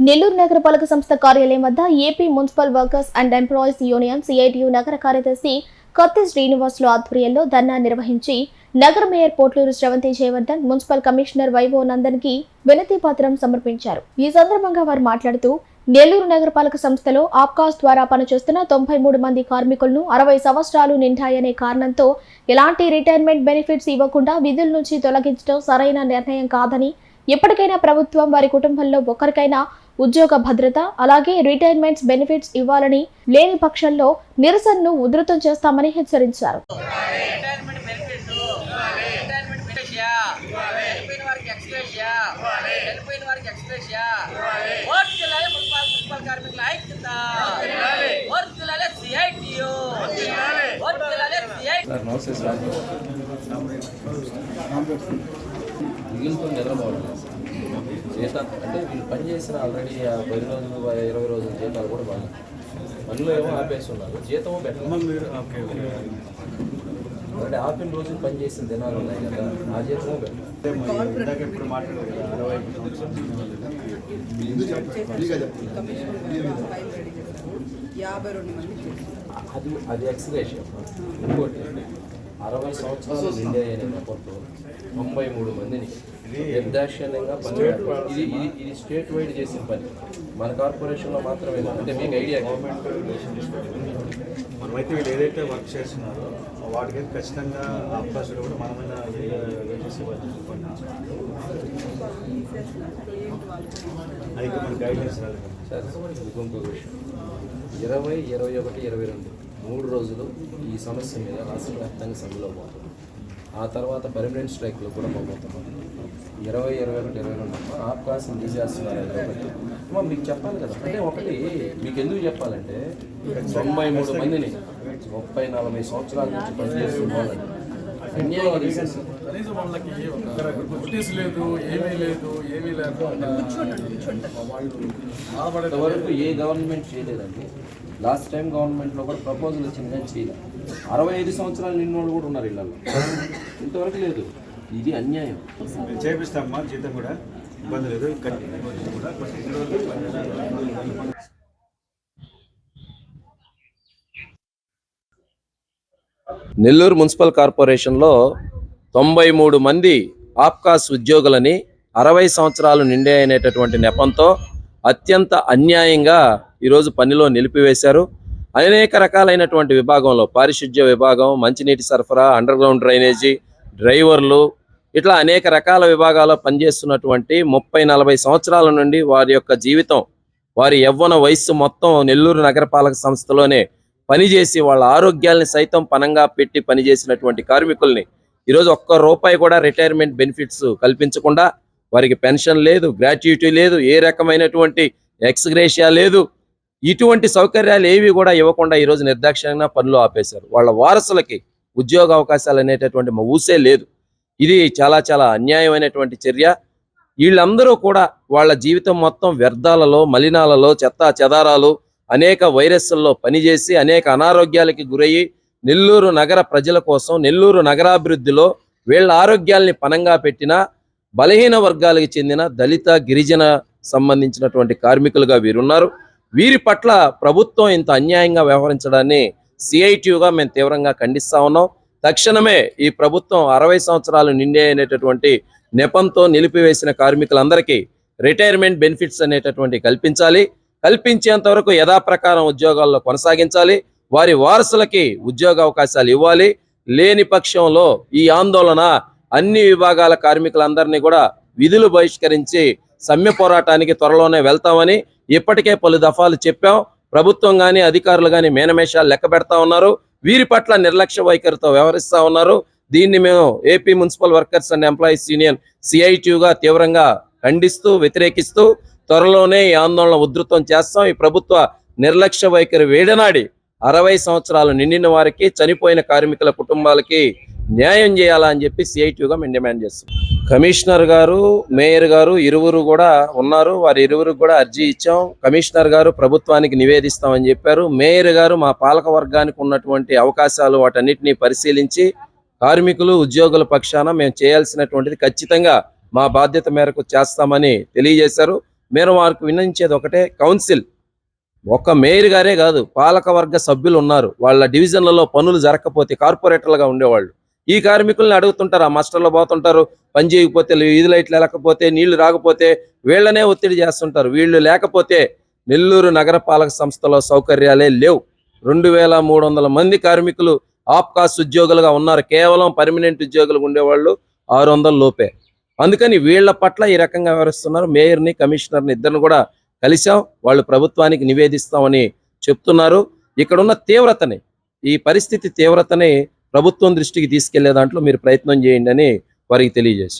నెల్లూరు నగరపాలక సంస్థ కార్యాలయం వద్ద AP municipal workers and employees union CITU నగర కార్యదర్శి కత్తి శ్రీనివాసులు ఆధ్వర్యంలో ధర్నా నిర్వహించి నగర mayor Potluru Sravanthi Jayavardhan municipal commissioner vivo నందన్కి వినతి పత్రం సమర్పించారు. ఈ సందర్భంగా వారు మాట్లాడుతూ నెల్లూరు నగరపాలక సంస్థలో ఆప్కాస్ ద్వారా పనిచేస్తున్న తొంభై మూడు మంది కార్మికులను అరవై సంవత్సరాలు నిండాయనే కారణంతో ఎలాంటి రిటైర్మెంట్ బెనిఫిట్స్ ఇవ్వకుండా విధుల నుంచి తొలగించడం సరైన నిర్ణయం కాదని ఎప్పటికైనా ప్రభుత్వం వారి కుటుంబంలో ఒకరికైనా ఉద్యోగ భద్రత అలాగే రిటైర్మెంట్స్ బెనిఫిట్స్ ఇవ్వాలని లేని పక్షంలో నిరసనను ఉధృతం చేస్తామని హెచ్చరించారు. సార్ నమస్తే సార్. మిగిలితో నిద్రపోవడం జీత అంటే వీళ్ళు పని చేసిన ఆల్రెడీ ఆ పది రోజులు ఇరవై రోజుల జీతాలు కూడా బాగా. పనిలో ఏమో ఆపేస్తున్నారు. జీతము పెట్టాలి అంటే ఆపిన రోజులు పని చేసిన దినాలు ఉన్నాయి కదా ఆ చేశారు. అది అది ఎక్స్గ్రేషన్ ఇంకోటి. అరవై సంవత్సరాలు నిండే నెపంతో తొంభై మూడు మందిని. నిర్దాక్షిణ్యంగా పని ఇది ఇది ఇది స్టేట్ వైడ్ చేసిన పని. మన కార్పొరేషన్లో మాత్రమే. అంటే మీకు ఐడియా మనమైతే వీళ్ళు ఏదైతే వర్క్ చేస్తున్నారో వాటికైతే ఖచ్చితంగా అవకాశాలు కూడా మనమైన అది మన గైడ్లైన్స్ రాలేదు. సార్. ఇంకొక విషయం. ఇరవై ఇరవై ఒకటి ఇరవై రెండు. మూడు రోజులు ఈ సమస్య మీద రాష్ట్ర వ్యాప్తంగా సభలో పోతుంది ఆ తర్వాత పర్మనెంట్ స్ట్రైక్లు కూడా పోతున్నాం ఇరవై ఇరవై ఒకటి ఇరవై రెండు అవకాశం తీసేస్తున్నారు అది మీకు చెప్పాలి కదా. అంటే ఒకటి మీకు ఎందుకు చెప్పాలంటే తొంభై మూడు మందిని ముప్పై నలభై సంవత్సరాల నుంచి పనిచేస్తున్న వాళ్ళని కనీసం వాళ్ళకి నోటీస్ లేదు ఏమీ లేదు ఏమీ లేకుండా వాళ్ళు ఏ గవర్నమెంట్ చేయలేదండి. లాస్ట్ టైం గవర్నమెంట్లో కూడా ప్రపోజల్ వచ్చింది కానీ చేయలేదు అరవై ఐదు సంవత్సరాలు నిన్నోళ్ళు కూడా ఉన్నారు ఇళ్ళల్లో. ఇంతవరకు లేదు. ఇది అన్యాయం. చేపిస్తామా జీతం కూడా. ఇబ్బంది లేదు ఇంకా కూడా బట్ ఎన్ని రోజులు పని నెల్లూరు మున్సిపల్ కార్పొరేషన్లో తొంభై మూడు మంది ఆప్కాస్ ఉద్యోగులని అరవై సంవత్సరాలు నిండే అనేటటువంటి నెపంతో అత్యంత అన్యాయంగా ఈరోజు పనిలో నిలిపివేశారు. అనేక రకాలైనటువంటి విభాగంలో పారిశుద్ధ్య విభాగం మంచినీటి సరఫరా అండర్ గ్రౌండ్ డ్రైనేజీ డ్రైవర్లు ఇట్లా అనేక రకాల విభాగాల్లో పనిచేస్తున్నటువంటి ముప్పై నలభై సంవత్సరాల నుండి వారి యొక్క జీవితం వారి యవ్వన వయస్సు మొత్తం నెల్లూరు నగరపాలక సంస్థలోనే పనిచేసి వాళ్ళ ఆరోగ్యాల్ని సైతం పనంగా పెట్టి పనిచేసినటువంటి కార్మికుల్ని ఈరోజు ఒక్క రూపాయి కూడా రిటైర్మెంట్ బెనిఫిట్స్ కల్పించకుండా వారికి పెన్షన్ లేదు గ్రాట్యుటీ లేదు ఏ రకమైనటువంటి ఎక్స్గ్రేషియా లేదు ఇటువంటి సౌకర్యాలు ఏవి కూడా ఇవ్వకుండా ఈరోజు నిర్దాక్షిణ్యంగా పనులు ఆపేశారు. వాళ్ళ వారసులకి ఉద్యోగ అవకాశాలు అనేటటువంటి మ- ఊసే లేదు. ఇది చాలా చాలా అన్యాయమైనటువంటి చర్య. వీళ్ళందరూ కూడా వాళ్ళ జీవితం మొత్తం వ్యర్థాలలో మలినాలలో చెత్త చెదారాలు అనేక వైరస్ల్లో పనిచేసి అనేక అనారోగ్యాలకి గురయ్యి నెల్లూరు నగర ప్రజల కోసం నెల్లూరు నగరాభివృద్ధిలో వీళ్ళ ఆరోగ్యాల్ని పనంగా పెట్టిన బలహీన వర్గాలకు చెందిన దళిత గిరిజన సంబంధించినటువంటి కార్మికులుగా వీరున్నారు. వీరి పట్ల ప్రభుత్వం ఇంత అన్యాయంగా వ్యవహరించడాన్ని సిఐటియుగా మేము తీవ్రంగా ఖండిస్తా ఉన్నాం. తక్షణమే ఈ ప్రభుత్వం అరవై సంవత్సరాలు నిండే అనేటటువంటి నెపంతో నిలిపివేసిన కార్మికులందరికీ రిటైర్మెంట్ బెనిఫిట్స్ అనేటటువంటి కల్పించాలి. కల్పించేంత వరకు యథాప్రకారం ఉద్యోగాల్లో కొనసాగించాలి. వారి వారసులకి ఉద్యోగ అవకాశాలు ఇవ్వాలి. లేని పక్షంలో ఈ ఆందోళన అన్ని విభాగాల కార్మికులందరినీ కూడా విధులు బహిష్కరించి సమ్మె పోరాటానికి త్వరలోనే వెళ్తామని ఇప్పటికే పలు దఫాలు చెప్పాం. ప్రభుత్వం కానీ అధికారులు కానీ మేనమేషాలు లెక్క పెడతా ఉన్నారు. వీరి పట్ల నిర్లక్ష్య వైఖరితో వ్యవహరిస్తా ఉన్నారు. దీన్ని మేము AP municipal workers and employees union సిఐటియుగా తీవ్రంగా ఖండిస్తూ వ్యతిరేకిస్తూ త్వరలోనే ఈ ఆందోళన ఉధృతం చేస్తాం. ఈ ప్రభుత్వ నిర్లక్ష్య వైఖరి వేడనాడి అరవై సంవత్సరాలు నిండిన వారికి చనిపోయిన కార్మికుల కుటుంబాలకి న్యాయం చేయాలా అని చెప్పి సిఐటియుగా మేము డిమాండ్ చేస్తాం. కమిషనర్ గారు మేయర్ గారు ఇరువురు కూడా ఉన్నారు. వారి ఇరువురు కూడా అర్జీ ఇచ్చాం. కమిషనర్ గారు ప్రభుత్వానికి నివేదిస్తామని చెప్పారు. మేయర్ గారు మా పాలక వర్గానికి ఉన్నటువంటి అవకాశాలు వాటన్నిటిని పరిశీలించి కార్మికులు ఉద్యోగుల పక్షాన మేము చేయాల్సినటువంటిది ఖచ్చితంగా మా బాధ్యత మేరకు చేస్తామని తెలియజేశారు. మీరు వారికి వినించేది ఒకటే కౌన్సిల్. ఒక్క మేయర్ గారే కాదు పాలకవర్గ సభ్యులు ఉన్నారు. వాళ్ళ డివిజన్లలో పనులు జరగకపోతే కార్పొరేటర్లుగా ఉండేవాళ్ళు. ఈ కార్మికుల్ని అడుగుతుంటారు ఆ మాస్టర్లు పోతుంటారు పని చేయకపోతే వీధి లైట్లు లేకపోతే నీళ్ళు రాకపోతే వీళ్ళనే ఒత్తిడి చేస్తుంటారు. వీళ్ళు లేకపోతే నెల్లూరు నగరపాలక సంస్థలో సౌకర్యాలే లేవు. రెండు వేల మూడు వందల మంది కార్మికులు ఆప్కాస్ ఉద్యోగులుగా ఉన్నారు. కేవలం పర్మనెంట్ ఉద్యోగులు ఉండేవాళ్ళు ఆరు వందల లోపే. అందుకని వీళ్ళ పట్ల ఈ రకంగా వ్యవహరిస్తున్నారు. మేయర్ని కమిషనర్ని ఇద్దరిని కూడా కలిశాం. వాళ్ళు ప్రభుత్వానికి నివేదిస్తామని చెప్తున్నారు. ఇక్కడున్న తీవ్రతని ఈ పరిస్థితి తీవ్రతని ప్రభుత్వం దృష్టికి తీసుకెళ్ళే దాంట్లో మీరు ప్రయత్నం చేయండి అని వారికి తెలియజేసి